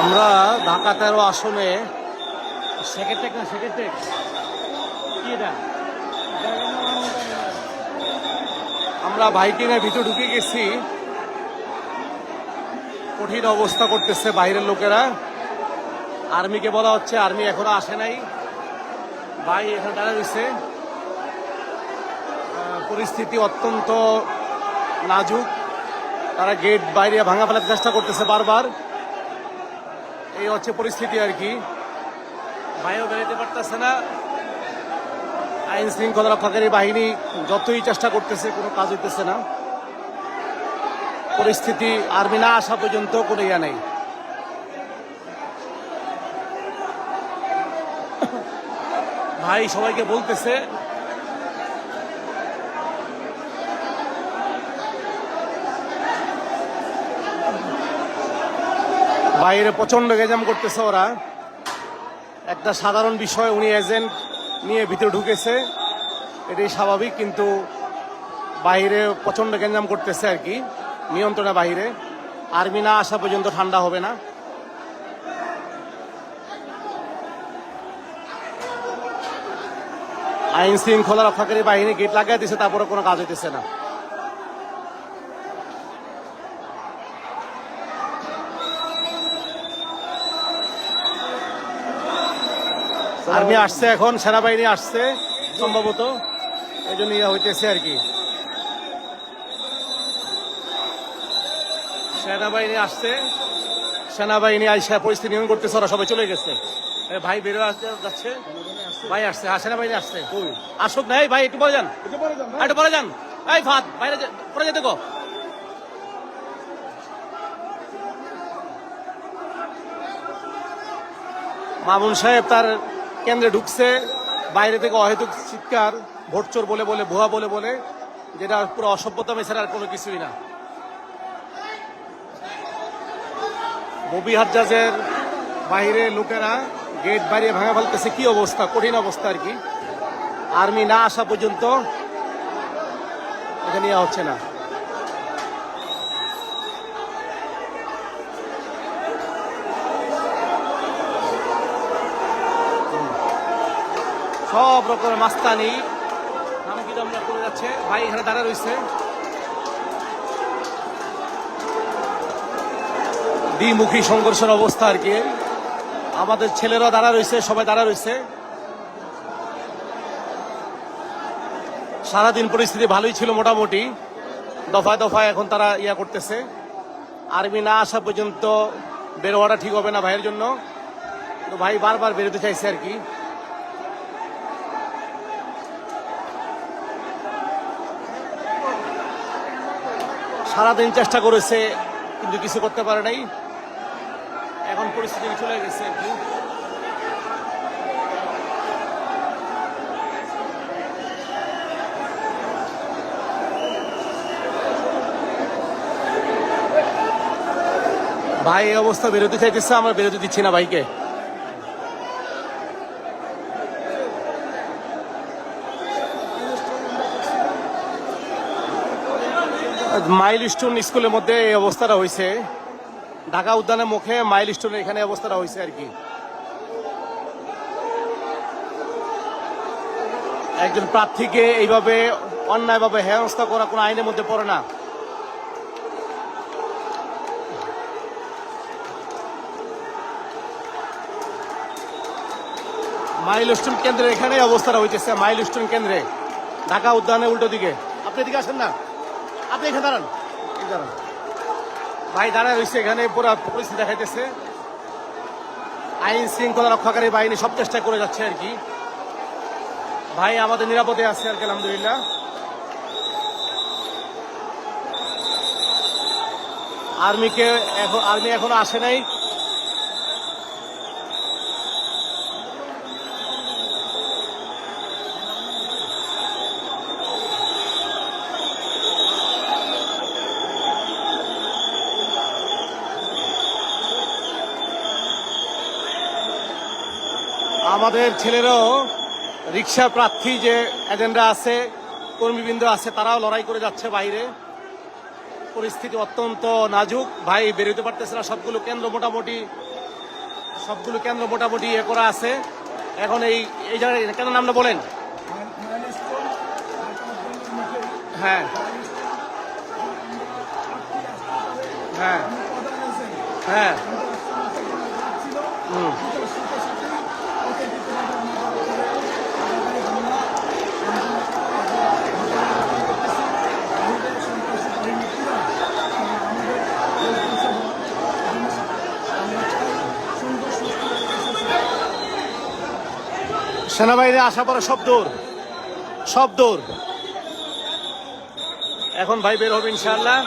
আমরা ঢাকা তেরো আসনে সেকেন্ডটেক না সেকেন্ডটেক কি এটা? আমরা বাইকিংয়ের ভিতরে ঢুকে গেছি। কঠিন অবস্থা করতেছে বাইরের লোকেরা। আর্মিকে বলা হচ্ছে, আর্মি এখনও আসে নাই। ভাই এখানে দাঁড়া রয়েছে। পরিস্থিতি অত্যন্ত নাজুক। তারা গেট বাইরে ভাঙা ফেলার চেষ্টা করতেছে বারবার। এই হচ্ছে পরিস্থিতি আর কি। ভাইও বেরোতে পারতেছে না। আইন শৃঙ্খলা রক্ষাকারী বাহিনী যতই চেষ্টা করতেছে, কোনো কাজ হইতেছে না। পরিস্থিতি আর্মি না আসা পর্যন্ত কোনো ইয়া নেই। ভাই সবাইকে বলতেছে বাইরে প্রচণ্ড গেজাম করতেছে ওরা। একটা সাধারণ বিষয়, উনি এজেন্ট নিয়ে ভিতরে ঢুকেছে। এটাই স্বাভাবিক, কিন্তু বাইরে প্রচণ্ড গেঞ্জাম করতেছে আর কি, নিয়ন্ত্রণে বাইরে। আর্মি না আসা পর্যন্ত ঠান্ডা হবে না। আইন শৃঙ্খলা রক্ষাকারী বাহিনী গেট লাগাই দিছে তারপরে কোনো কাজ হইতেছে না। আর্মি আসছে এখন সেনাবাহিনী আসছে সম্ভবত। এই জন্য ইয়া হইতেছে আর কি। সেনাবাহিনী আসছে। সেনাবাহিনী আইসা পরিস্থিতি নিয়ন্ত্রণ করতেছে ওরা সবাই চলে গেছে। ভাই বেরো আসছে যাচ্ছে। ভাই আসছে হ্যাঁ সেনাবাহিনী আসছে। আসুক নাই ভাই একটু পরে যান। একটু পরে যান এই ফাত বাইরে পরে যেতে গো মামুন সাহেব তার কেন্দ্রে ঢুকছে, বাইরে থেকে অহেতুক চিৎকার ভোটচোর বলে বলে, ভুয়া বলে বলে, যেটা পুরো অসভ্যতা এছাড়া আর কোনো কিছুই না। ববি হাজ্জাজের বাইরে লোকেরা গেট বাড়িয়ে ভাঙা ফেলতেছে, কি অবস্থা? কঠিন অবস্থা আর কি। আর্মি না আসা পর্যন্ত এটা নেওয়া হচ্ছে না। সব রকমের মাস্তানি। নামকি করে যাচ্ছে। ভাই এখানে দাঁড়া রয়েছে। দ্বিমুখী সংঘর্ষের অবস্থা আর কি। আমাদের ছেলেরা দাঁড়া রয়েছে, সবাই দাঁড়া রয়েছে। সারাদিন পরিস্থিতি ভালোই ছিল মোটামুটি। দফায় দফায় এখন তারা ইয়া করতেছে। আর্মি না আসা পর্যন্ত বেরোয়াটা ঠিক হবে না ভাইয়ের জন্য। তো ভাই বারবার বেরোতে চাইছে আর কি। সারাদিন চেষ্টা করেছে, কিন্তু কিছু করতে পারে নাই। এখন পরিস্থিতি চলে গেছে। ভাই, এই অবস্থা বেরোতে চাইতেছে আমরা বেরোতে দিচ্ছি না ভাইকে। মাইল স্টোন স্কুলের মধ্যে এই অবস্থাটা হয়েছে। ঢাকা উদ্যানের মুখে মাইল স্টোনের এখানে অবস্থাটা হয়েছে আর কি। একজন প্রার্থীকে এইভাবে অন্যায়ভাবে হেনস্থা করা কোনো আইনের মধ্যে পড়ে না। মাইল স্টোন কেন্দ্রে এখানে অবস্থাটা হইতেছে মাইল স্টোন কেন্দ্রে। ঢাকা উদ্যানের উল্টো দিকে। আপনি এদিকে আসেন না। আপনি এখানে দাঁড়ান। ভাই, দাঁড়ায় রয়েছে এখানে, পুরো পরিস্থিতি দেখাইতেছে। আইন শৃঙ্খলা রক্ষাকারী বাহিনী সব চেষ্টা করে যাচ্ছে আর কি। ভাই, আমাদের নিরাপদে আছে আর কি, আলহামদুলিল্লাহ। আর্মিকে এখন আর্মি এখনও আসে নাই। আমাদের ছেলেরাও রিক্সা প্রার্থী যে এজেন্ডা আছে, কর্মীবৃন্দ আছে, তারাও লড়াই করে যাচ্ছে বাইরে। পরিস্থিতি অত্যন্ত নাজুক। ভাই, বেরোতে পারতেছে না, সবগুলো কেন্দ্র মোটামুটি, সবগুলো কেন্দ্র মোটামুটি ইয়ে করা আছে। এখন এই এই জায়গায় কেন নামটা বলেন? হ্যাঁ। হ্যাঁ। হ্যাঁ। হুম। সেনাবাহিনী আসা পরে সব দৌড়। সব দৌড়। এখন ভাই বের হবে ইনশাআল্লাহ।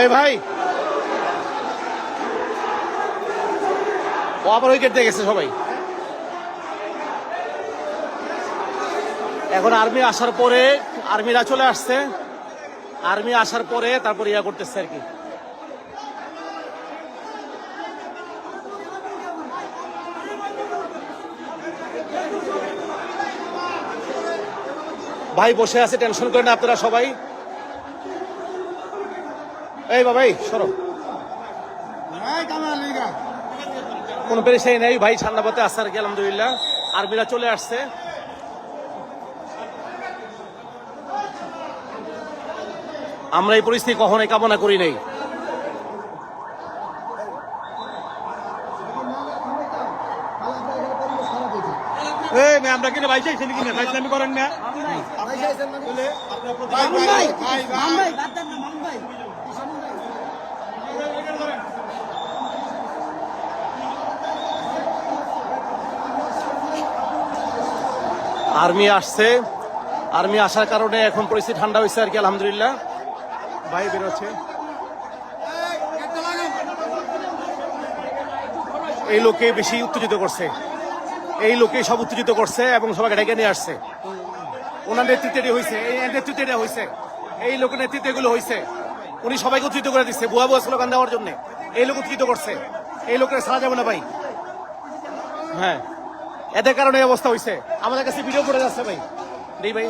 এই ভাই। ও আবার উইকেট দিয়ে গেছে সবাই। এখন আর্মি আসার পরে, আর্মিরা চলে আসছে। আর্মি আসার পরে তারপর ইয়া করতেছে আর কি। ভাই, বসে আছে, টেনশন করেন আপনারা সবাই। এই বাবাই সরো। কোনো পেরেশাই নেই, ভাই, ঠান্ডা পথে আসছে আর কি, আলহামদুলিল্লাহ। আর্মিরা চলে আসছে। আমরা এই পরিস্থিতি কখনোই কামনা করি নাই। আমরা কিনে কিনে? আমি করেন না আর্মি আসছে। আর্মি আসার কারণে এখন পরিস্থিতি ঠান্ডা হয়েছে আর কি আলহামদুলিল্লাহ। ভাই বেরোচ্ছে। এই লোকে বেশি উত্তেজিত করছে। এই লোকে সব উত্তেজিত করছে এবং সবাইকে ডেকে নিয়ে আসছে। ওনার নেতৃত্বে হয়েছে এই নেতৃত্বে এটা হয়েছে এই লোকের নেতৃত্বে এগুলো হয়েছে উনি সবাইকে উত্তেজিত করে দিচ্ছে বুয়া বুয়া স্লোগান দেওয়ার জন্য। এই লোক উত্তেজিত করছে। এই লোকের সারা যাবে না ভাই। হ্যাঁ এদের কারণে অবস্থা হয়েছে আমাদের কাছে ভিডিও ফুটেজ যাচ্ছে ভাই। নেই ভাই।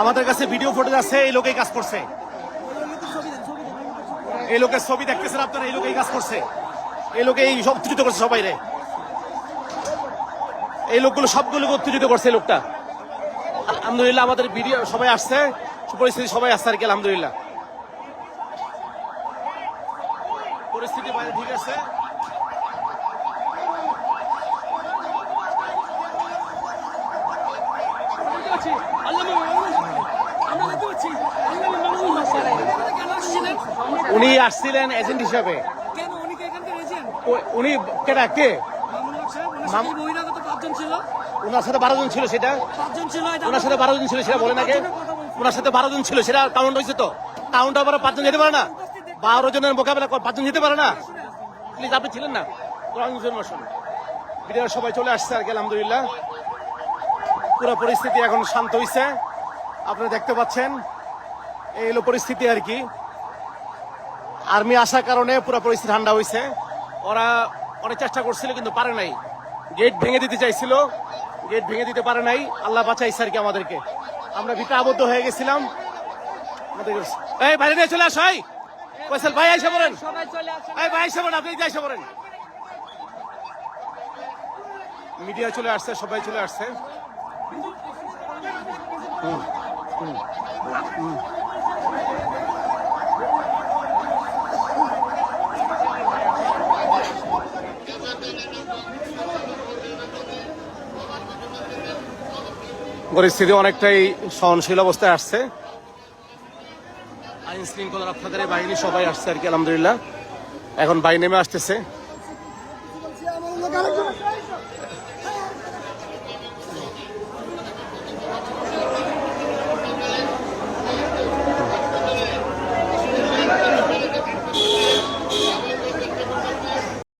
আমাদের কাছে ভিডিও ফুটেজ আছে, এই লোকেই কাজ করছে। এই লোকের ছবি দেখতেছেন আপনারা, এই লোকেই কাজ করছে। এই লোকে এই সব উত্তেজিত করছে সবাই রে এই লোকগুলো সবগুলোকে উত্তেজিত করছে এই লোকটা। আলহামদুলিল্লাহ আমাদের ভিডিও সবাই আসছে, পরিস্থিতি সবাই আসছে আর কি, আলহামদুলিল্লাহ। পরিস্থিতি বাইরে ঠিক আছে। উনি আসছিলেন এজেন্ট হিসাবে। উনি কেটা কে? ওনার সাথে বারো জন ছিল সেটা? ওনার সাথে বারো জন ছিল সেটা বলে নাকি ওনার সাথে বারো জন ছিল সেটা কাউন্ট হয়েছে তো? কাউন্ট আবার পাঁচজন যেতে পারে না? বারো জনের মোকাবেলা পাঁচজন যেতে পারে না? প্লিজ আপনি ছিলেন না? ইনফরমেশন বিডিআর সবাই চলে আসছে আর কি আলহামদুলিল্লাহ। পুরো পরিস্থিতি এখন শান্ত হয়েছে আপনারা দেখতে পাচ্ছেন এই হলো পরিস্থিতি আর কি। আর্মি আসার কারণে পুরো পরিস্থিতি ঠান্ডা হয়েছে ওরা অনেক চেষ্টা করছিল কিন্তু পারে নাই। গেট ভেঙে দিতে চাইছিল। গেট ভেঙে দিতে পারে নাই। আল্লাহ বাঁচাইছে আর কি আমাদেরকে। আমরা ভিতরে আবদ্ধ হয়ে গেছিলাম। বাইরে নিয়ে চলে আস ভাই ফয়সাল ভাই আইসা এই ভাই আইসা পড়েন আপনি আইসা পড়েন। মিডিয়া চলে আসছে সবাই চলে আসছে। হুম, হুম, হুম। পরিস্থিতি অনেকটাই সহনশীল অবস্থায় আসছে। আইন শৃঙ্খলা রক্ষাকারী বাহিনী সবাই আসছে আর কি, আলহামদুলিল্লাহ। এখন বাই নেমে আসতেছে।